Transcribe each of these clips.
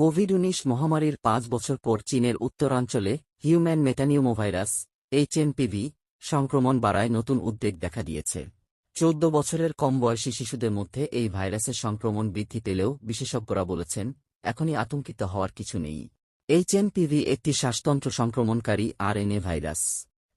Covid উনিশ মহামারীর পাঁচ বছর পর চীনের উত্তরাঞ্চলে হিউম্যান মেটানিউমোভাইরাস এইচএমপিভি সংক্রমণ বাড়ায় নতুন উদ্বেগ দেখা দিয়েছে। চৌদ্দ বছরের কম বয়সী শিশুদের মধ্যে এই ভাইরাসের সংক্রমণ বৃদ্ধি পেলেও বিশেষজ্ঞরা বলেছেন, এখনই আতঙ্কিত হওয়ার কিছু নেই। এইচএমপিভি একটি শ্বাসতন্ত্র সংক্রমণকারী আরএনএ ভাইরাস।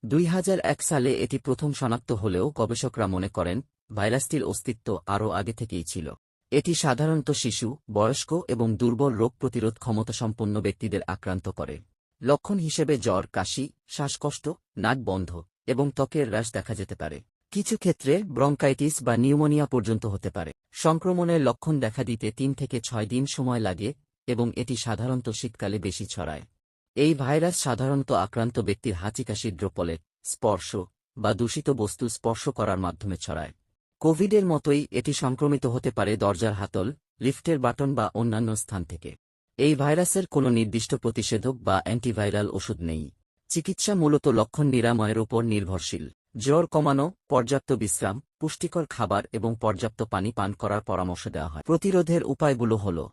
দুই হাজার এক সালে এটি প্রথম শনাক্ত হলেও গবেষকরা মনে করেন, ভাইরাসটির অস্তিত্ব আরও আগে থেকেই ছিল। এটি সাধারণত শিশু, বয়স্ক এবং দুর্বল রোগ প্রতিরোধ ক্ষমতাসম্পন্ন ব্যক্তিদের আক্রান্ত করে। লক্ষণ হিসেবে জ্বর, কাশি, শ্বাসকষ্ট, নাক বন্ধ এবং ত্বকের হ্রাস দেখা যেতে পারে। কিছু ক্ষেত্রে ব্রঙ্কাইটিস বা নিউমোনিয়া পর্যন্ত হতে পারে। সংক্রমণের লক্ষণ দেখা দিতে তিন থেকে ছয় দিন সময় লাগে এবং এটি সাধারণত শীতকালে বেশি ছড়ায়। এই ভাইরাস সাধারণত আক্রান্ত ব্যক্তির হাঁচিকাশির ড্রোপলেট স্পর্শ বা দূষিত বস্তু স্পর্শ করার মাধ্যমে ছড়ায়। কোভিডের মতোই এটি সংক্রমিত হতে পারে দরজার হাতল, লিফটের বাটন বা অন্যান্য স্থান থেকে। এই ভাইরাসের কোনো নির্দিষ্ট প্রতিষেধক বা অ্যান্টিভাইরাল ওষুধ নেই। চিকিৎসা মূলত লক্ষণ নিরাময়ের উপর নির্ভরশীল। জ্বর কমানো, পর্যাপ্ত বিশ্রাম, পুষ্টিকর খাবার এবং পর্যাপ্ত পানি পান করার পরামর্শ দেওয়া হয়। প্রতিরোধের উপায়গুলো হল,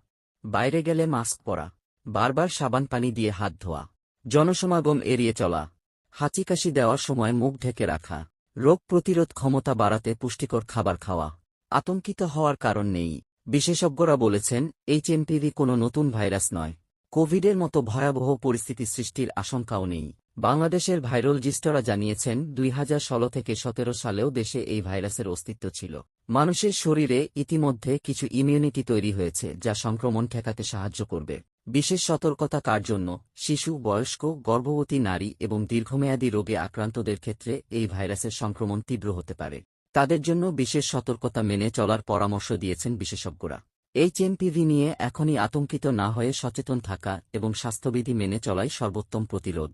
বাইরে গেলে মাস্ক পরা, বারবার সাবান পানি দিয়ে হাত ধোয়া, জনসমাগম এড়িয়ে চলা হাঁচিকাশি দেওয়ার সময় মুখ ঢেকে রাখা রোগ প্রতিরোধ ক্ষমতা বাড়াতে পুষ্টিকর খাবার খাওয়া আতঙ্কিত হওয়ার কারণ নেই। বিশেষজ্ঞরা বলেছেন এইচএমপিভি কোনো নতুন ভাইরাস নয়। কোভিডের মতো ভয়াবহ পরিস্থিতি সৃষ্টির আশঙ্কাও নেই। বাংলাদেশের ভাইরোলজিস্টরা জানিয়েছেন, দুই হাজার ষোলো থেকে সতেরো সালেও দেশে এই ভাইরাসের অস্তিত্ব ছিল। মানুষের শরীরে ইতিমধ্যে কিছু ইমিউনিটি তৈরি হয়েছে, যা সংক্রমণ ঠেকাতে সাহায্য করবে। বিশেষ সতর্কতা কার জন্য? শিশু, বয়স্ক, গর্ভবতী নারী এবং দীর্ঘমেয়াদী রোগে আক্রান্তদের ক্ষেত্রে এই ভাইরাসের সংক্রমণ তীব্র হতে পারে। তাদের জন্য বিশেষ সতর্কতা মেনে চলার পরামর্শ দিয়েছেন বিশেষজ্ঞরা। এইচএমপিভি নিয়ে এখনই আতঙ্কিত না হয়ে সচেতন থাকা এবং স্বাস্থ্যবিধি মেনে চলাই সর্বোত্তম প্রতিরোধ।